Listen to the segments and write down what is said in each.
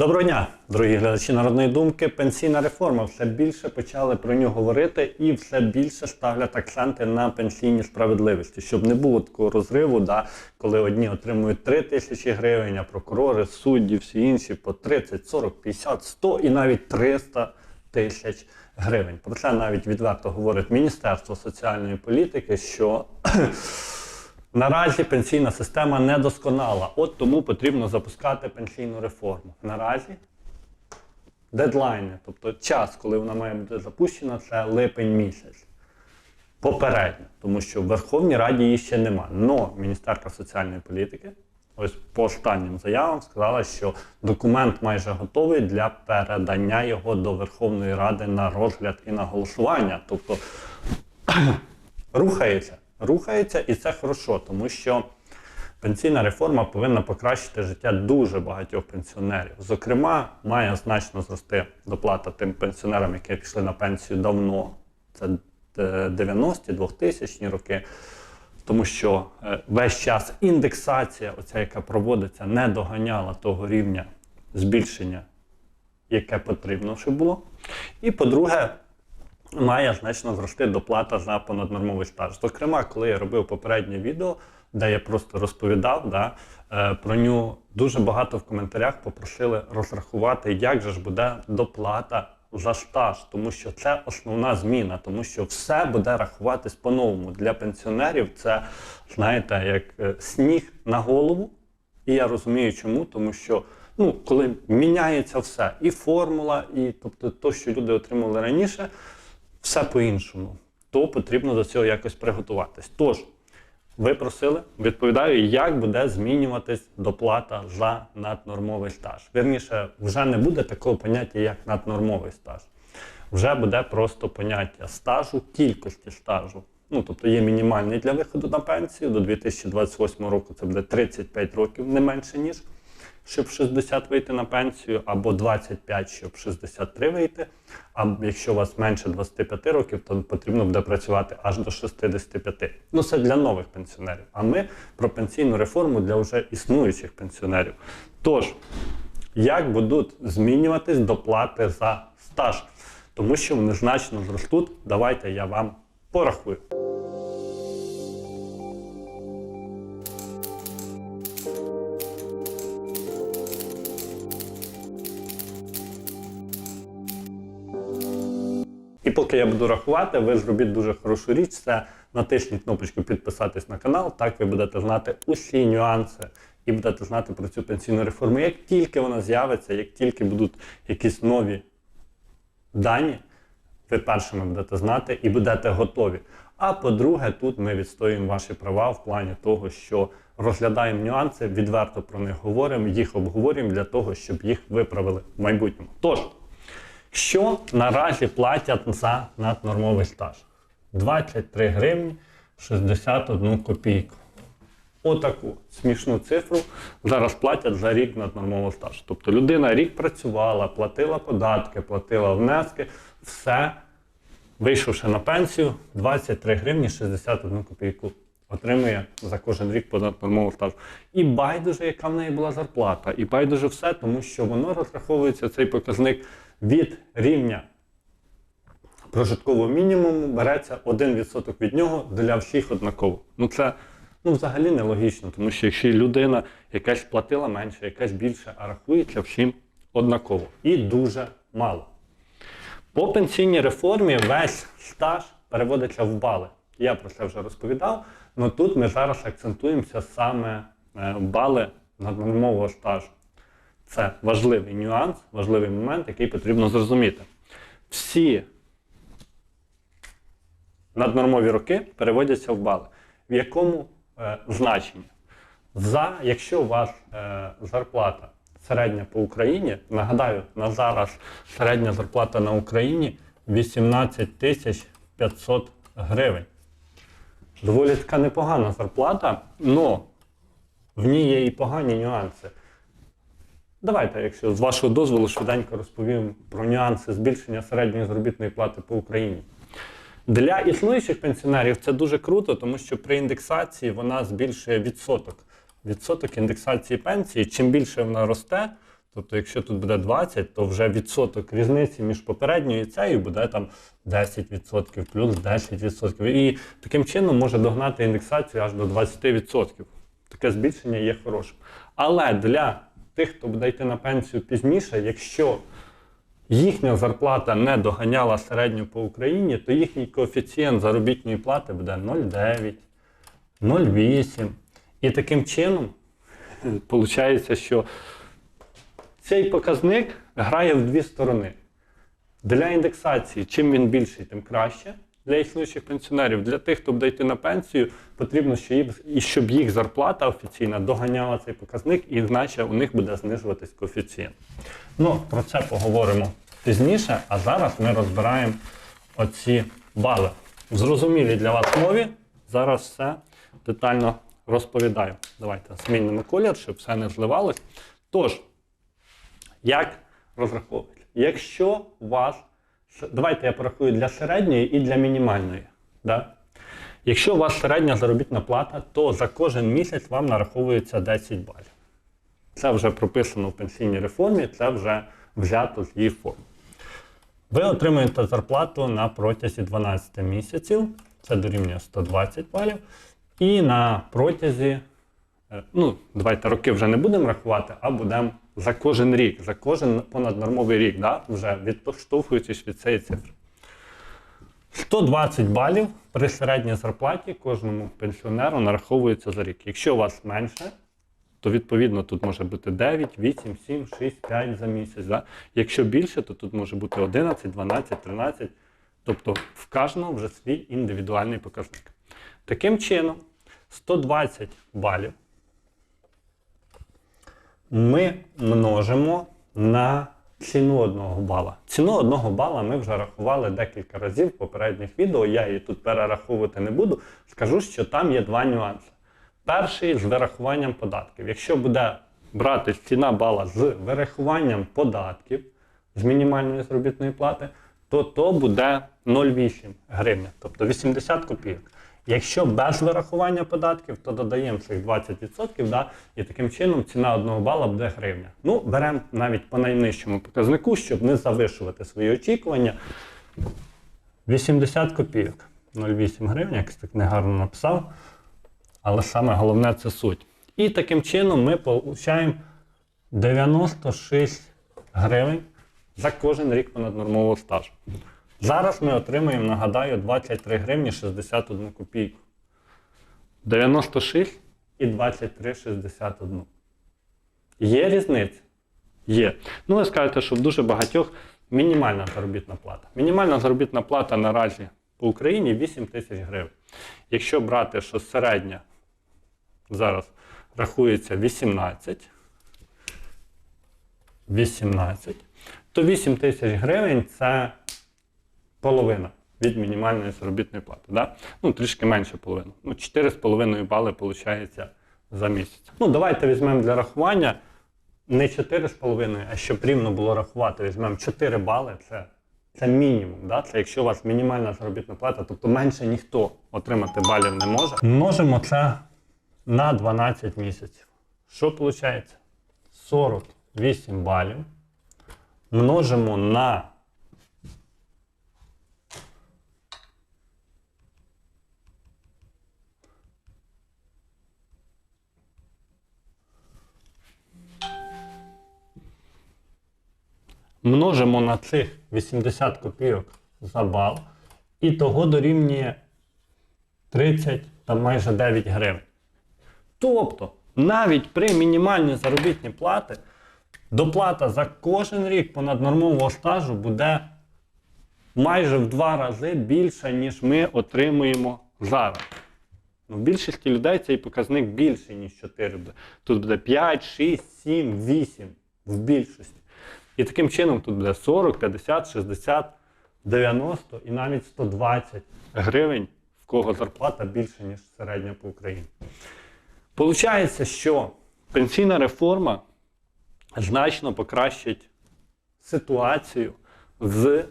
Доброго дня, дорогі глядачі народної думки. Пенсійна реформа все більше почали про нього говорити і все більше ставлять акценти на пенсійній справедливості, щоб не було такого розриву, да, коли одні отримують 3 тисячі гривень, а прокурори, судді, всі інші по 30, 40, 50, 100 і навіть 300 тисяч гривень. Про це навіть відверто говорить Міністерство соціальної політики, що Наразі пенсійна система недосконала, от тому потрібно запускати пенсійну реформу. Наразі дедлайни, тобто час, коли вона має бути запущена, це липень місяць. Попередньо, тому що в Верховній Раді її ще нема. Но Міністерка соціальної політики, ось по останнім заявам, сказала, що документ майже готовий для передання його до Верховної Ради на розгляд і на голосування. Тобто рухається, рухається, і це хорошо, тому що пенсійна реформа повинна покращити життя дуже багатьох пенсіонерів. Зокрема, має значно зрости доплата тим пенсіонерам, які пішли на пенсію давно. Це е, 90-ті, 2000-ні роки. Тому що е, весь час індексація, оця, яка проводиться, не доганяла того рівня збільшення, яке потрібно, щоб було. І по-друге, має значно зрости доплата за понаднормовий стаж. Зокрема, коли я робив попереднє відео, де я просто розповідав да, е, про нього, дуже багато в коментарях попросили розрахувати, як же ж буде доплата за стаж, тому що це основна зміна, тому що все буде рахуватись по-новому. Для пенсіонерів це, знаєте, як е, сніг на голову. І я розумію, чому, тому що ну, коли міняється все, і формула, і тобто то, що люди отримали раніше, все по-іншому, то потрібно до цього якось приготуватись. Тож, ви просили, відповідаю, як буде змінюватись доплата за наднормовий стаж. Вірніше, вже не буде такого поняття, як наднормовий стаж. Вже буде просто поняття стажу, кількості стажу. Ну, тобто є мінімальний для виходу на пенсію до 2028 року це буде 35 років, не менше ніж, щоб 60 вийти на пенсію, або 25, щоб 63 вийти. А якщо у вас менше 25 років, то потрібно буде працювати аж до 65. Ну, це для нових пенсіонерів. А ми про пенсійну реформу для вже існуючих пенсіонерів. Тож, як будуть змінюватись доплати за стаж? Тому що вони значно зростуть. Давайте я вам порахую. І поки я буду рахувати, ви зробіть дуже хорошу річ. Це натисніть кнопочку підписатись на канал. Так ви будете знати усі нюанси і будете знати про цю пенсійну реформу. Як тільки вона з'явиться, як тільки будуть якісь нові дані, ви першими будете знати і будете готові. А по-друге, тут ми відстоюємо ваші права в плані того, що розглядаємо нюанси, відверто про них говоримо, їх обговорюємо для того, щоб їх виправили в майбутньому. Тож, що наразі платять за наднормовий стаж? 23 гривні 61 копійку. Отаку смішну цифру зараз платять за рік наднормового стажу. Тобто людина рік працювала, платила податки, платила внески, все, вийшовши на пенсію, 23 гривні 61 копійку отримує за кожен рік по стажу. І байдуже, яка в неї була зарплата, і байдуже все, тому що воно розраховується цей показник від рівня прожиткового мінімуму, береться 1% від нього для всіх однаково. Ну це ну, взагалі нелогічно, тому що якщо людина якась платила менше, якась більше, а рахується всім однаково. І дуже мало. По пенсійній реформі весь стаж переводиться в бали. Я про це вже розповідав, але тут ми зараз акцентуємося саме е, бали наднормового стажу. Це важливий нюанс, важливий момент, який потрібно зрозуміти. Всі наднормові роки переводяться в бали. В якому е, значенні? За, якщо у вас е, зарплата середня по Україні, нагадаю, на зараз середня зарплата на Україні 18 тисяч 500 гривень. Доволі така непогана зарплата, але в ній є і погані нюанси. Давайте, якщо з вашого дозволу, швиденько розповім про нюанси збільшення середньої заробітної плати по Україні. Для існуючих пенсіонерів це дуже круто, тому що при індексації вона збільшує відсоток. Відсоток індексації пенсії, чим більше вона росте, Тобто, якщо тут буде 20, то вже відсоток різниці між попередньою і цією буде там 10%, плюс 10%. І таким чином може догнати індексацію аж до 20%. Таке збільшення є хорошим. Але для тих, хто буде йти на пенсію пізніше, якщо їхня зарплата не доганяла середню по Україні, то їхній коефіцієнт заробітної плати буде 0,9, 0,8. І таким чином виходить, що цей показник грає в дві сторони. Для індексації, чим він більший, тим краще. Для існуючих пенсіонерів, для тих, хто буде йти на пенсію, потрібно, щоб їх, зарплата офіційна доганяла цей показник, і іначе у них буде знижуватись коефіцієнт. Ну, про це поговоримо пізніше, а зараз ми розбираємо оці бали. В зрозумілій для вас мові зараз все детально розповідаю. Давайте змінимо колір, щоб все не зливалось. Тож, як розраховувати? Якщо у вас, давайте я порахую для середньої і для мінімальної. Да? Якщо у вас середня заробітна плата, то за кожен місяць вам нараховується 10 балів. Це вже прописано в пенсійній реформі, це вже взято з її форми. Ви отримуєте зарплату на протязі 12 місяців, це дорівнює 120 балів. І на протязі, е, ну, давайте роки вже не будемо рахувати, а будемо за кожен рік, за кожен понаднормовий рік, да, вже відштовхуючись від цієї цифри. 120 балів при середній зарплаті кожному пенсіонеру нараховується за рік. Якщо у вас менше, то відповідно тут може бути 9, 8, 7, 6, 5 за місяць. Да? Якщо більше, то тут може бути 11, 12, 13. Тобто в кожного вже свій індивідуальний показник. Таким чином, 120 балів ми множимо на ціну одного бала. Ціну одного бала ми вже рахували декілька разів в попередніх відео. Я її тут перераховувати не буду. Скажу, що там є два нюанси. Перший з вирахуванням податків. Якщо буде брати ціна бала з вирахуванням податків з мінімальної заробітної плати, то то буде 0,8 гривня, тобто 80 копійок. Якщо без вирахування податків, то додаємо цих 20%, да, і таким чином ціна одного бала буде гривня. Ну, беремо навіть по найнижчому показнику, щоб не завишувати свої очікування. 80 копійок. 0,8 гривень, якось так негарно написав. Але саме головне це суть. І таким чином ми отримуємо 96 гривень за кожен рік понаднормового стажу. Зараз ми отримуємо, нагадаю, 23 гривні 61 копійку. 96 і 23,61. Є різниця? Є. Ну, ви скажете, що в дуже багатьох мінімальна заробітна плата. Мінімальна заробітна плата наразі по Україні 8 тисяч гривень. Якщо брати, що середня зараз рахується 18, 18, то 8 тисяч гривень це половина від мінімальної заробітної плати. Да? Ну, трішки менше половини. Ну, 4,5 бали виходить за місяць. Ну, давайте візьмемо для рахування не 4,5, а щоб рівно було рахувати, візьмемо 4 бали. Це, це мінімум. Да? Це якщо у вас мінімальна заробітна плата, тобто менше ніхто отримати балів не може. Множимо це на 12 місяців. Що виходить? 48 балів. Множимо на множимо на цих 80 копійок за бал, і того дорівнює 30 та майже 9 гривень. Тобто, навіть при мінімальній заробітній платі доплата за кожен рік понаднормового стажу буде майже в два рази більша, ніж ми отримуємо зараз. Ну, в більшості людей цей показник більший, ніж 4 буде. Тут буде 5, 6, 7, 8 в більшості. І таким чином тут буде 40, 50, 60, 90 і навіть 120 гривень, в кого зарплата більше, ніж середня по Україні. Получається, що пенсійна реформа значно покращить ситуацію з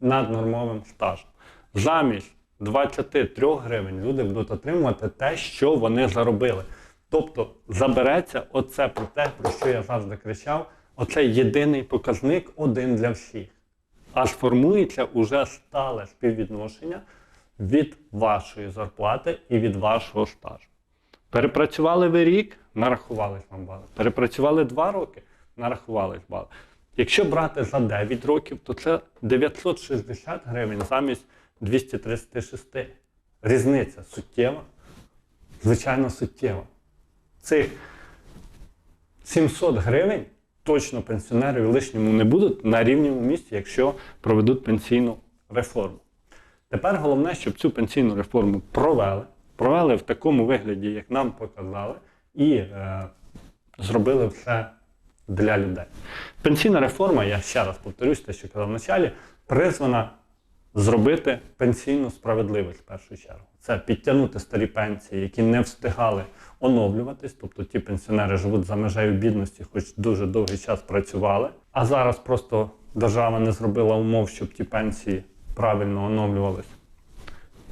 наднормовим стажем. Замість 23 гривень люди будуть отримувати те, що вони заробили. Тобто забереться оце про те, про що я завжди кричав: оце єдиний показник один для всіх. А сформується уже стале співвідношення від вашої зарплати і від вашого стажу. Перепрацювали ви рік, нарахувались вам бали. Перепрацювали два роки, нарахувались бали. Якщо брати за 9 років, то це 960 гривень замість 236. Різниця суттєва, звичайно, суттєва. Цих 700 гривень точно пенсіонери лишньому не будуть на рівному місці, якщо проведуть пенсійну реформу. Тепер головне, щоб цю пенсійну реформу провели, провели в такому вигляді, як нам показали, і е, зробили все для людей. Пенсійна реформа, я ще раз повторюсь, те, що казав в началі, призвана зробити пенсійну справедливість в першу чергу. Це підтягнути старі пенсії, які не встигали оновлюватись, тобто ті пенсіонери живуть за межею бідності, хоч дуже довгий час працювали. А зараз просто держава не зробила умов, щоб ті пенсії правильно оновлювались.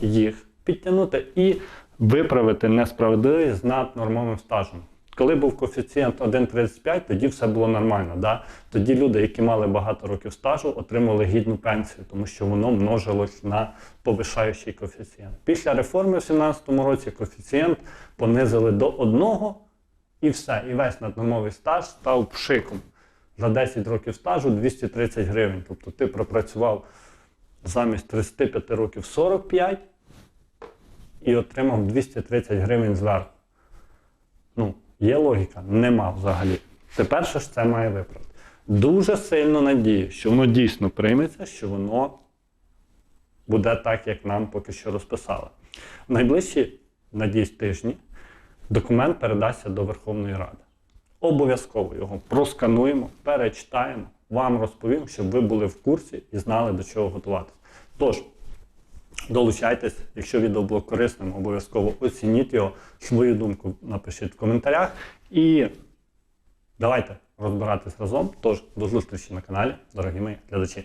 Їх підтягнути і виправити несправедливість з наднормовим стажем. Коли був коефіцієнт 1,35, тоді все було нормально. Да? Тоді люди, які мали багато років стажу, отримали гідну пенсію, тому що воно множилось на повишаючий коефіцієнт. Після реформи в 2017 році коефіцієнт понизили до одного і все. І весь наднормовий стаж став пшиком. За 10 років стажу 230 гривень. Тобто ти пропрацював замість 35 років 45 і отримав 230 гривень зверху. Ну, є логіка? Нема взагалі. Тепер ще ж це має виправити. Дуже сильно надію, що воно дійсно прийметься, що воно буде так, як нам поки що розписали. В найближчі, надіюсь, тижні документ передасться до Верховної Ради. Обов'язково його проскануємо, перечитаємо, вам розповім, щоб ви були в курсі і знали, до чого готуватися. Тож, Долучайтесь, якщо відео було корисним, обов'язково оцініть його, свою думку напишіть в коментарях. І давайте розбиратись разом. Тож, до зустрічі на каналі, дорогі мої глядачі.